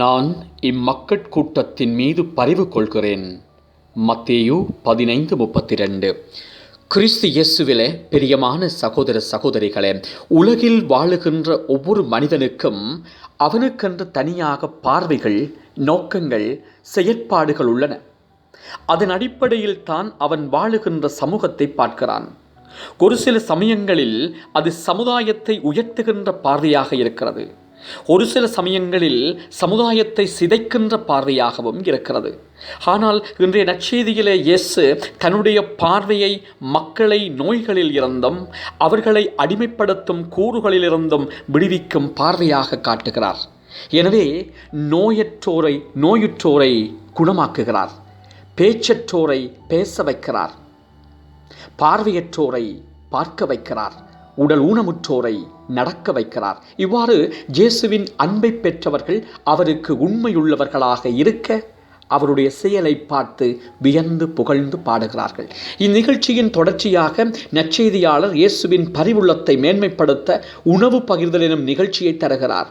நான் இம்மக்கட் கூட்டத்தின் மீது பரிவு கொள்கிறேன். மத்தேயு பதினைந்து முப்பத்தி ரெண்டு கிறிஸ்து இயேசுவிலே பிரியமான சகோதர சகோதரிகளே உலகில் வாழுகின்ற ஒவ்வொரு மனிதனுக்கும் அவனுக்கென்று தனியாக பார்வைகள் நோக்கங்கள் செயற்பாடுகள் உள்ளன. அதன் அடிப்படையில் தான் அவன் வாழுகின்ற சமூகத்தை பார்க்கிறான். ஒரு சில சமயங்களில் அது சமுதாயத்தை உயர்த்துகின்ற பார்வையாக இருக்கிறது. ஒரு சில சமயங்களில் சமுதாயத்தை சிதைக்கின்ற பார்வையாகவும் இருக்கிறது. ஆனால் இன்றைய நற்செய்தியிலே இயேசு தன்னுடைய பார்வையை மக்களை நோய்களில் இருந்தும் அவர்களை அடிமைப்படுத்தும் கூறுகளிலிருந்தும் விடுவிக்கும் பார்வையாக காட்டுகிறார். எனவே நோயற்றோரை நோயுற்றோரை குணமாக்குகிறார். பேச்சற்றோரை பேச வைக்கிறார். பார்வையற்றோரை பார்க்க வைக்கிறார். உடல் ஊனமுற்றோரை நடக்க வைக்கிறார். இவ்வாறு இயேசுவின் அன்பை பெற்றவர்கள் அவருக்கு உண்மையுள்ளவர்களாக இருக்க அவருடைய செயலை பார்த்து வியந்து புகழ்ந்து பாடுகிறார்கள். இந்நிகழ்ச்சியின் தொடர்ச்சியாக நற்செய்தியாளர் இயேசுவின் பரிவுள்ளத்தை மேன்மைப்படுத்த உணவு பகிர்தல் எனும் நிகழ்ச்சியை தருகிறார்.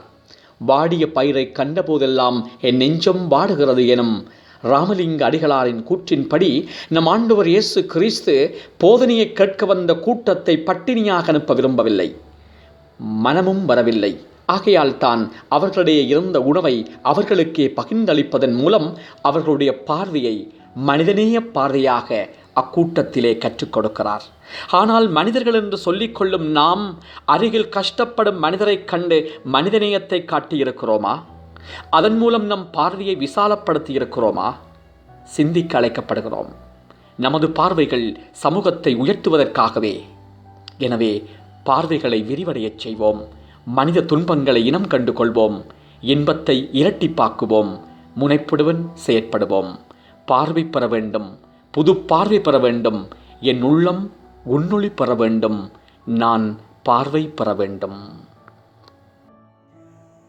வாடிய பயிரை கண்டபோதெல்லாம் என் நெஞ்சம் வாடுகிறது எனும் ராமலிங்க அடிகளாரின் கூற்றின்படி நம் ஆண்டவர் இயேசு கிறிஸ்து போதனையை கேட்க வந்த கூட்டத்தை பட்டினியாக அனுப்ப விரும்பவில்லை. மனமும் வரவில்லை. ஆகையால் தான் அவர்களிடையே இருந்த உணவை அவர்களுக்கே பகிர்ந்தளிப்பதன் மூலம் அவர்களுடைய பார்வையை மனிதநேய பார்வையாக அக்கூட்டத்திலே கற்றுக் கொடுக்கிறார். ஆனால் மனிதர்கள் என்று சொல்லிக்கொள்ளும் நாம் அருகில் கஷ்டப்படும் மனிதரைக் கண்டு மனிதநேயத்தை காட்டியிருக்கிறோமா? அதன் மூலம் நம் பார்வையை விசாலப்படுத்தி இருக்கிறோமா சிந்திக்க அழைக்கப்படுகிறோம். நமது பார்வைகள் சமூகத்தை உயர்த்துவதற்காகவே. எனவே பார்வைகளை விரிவடையச் செய்வோம். மனித துன்பங்களை இனம் கண்டு கொள்வோம் இன்பத்தை இரட்டிப்பாக்குவோம். முனைப்புடுவன் செயற்படுவோம். பார்வை பெற வேண்டும். புது பார்வை பெற வேண்டும். என் உள்ளம் உன்னொளி பெற வேண்டும். நான் பார்வை பெற வேண்டும்.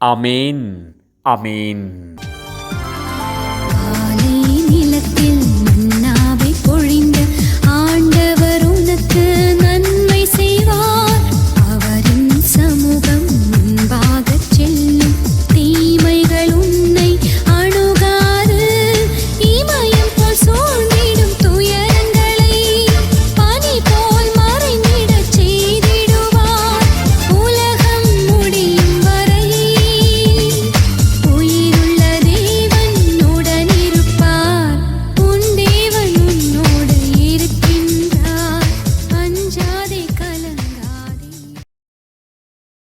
Amen. Amen.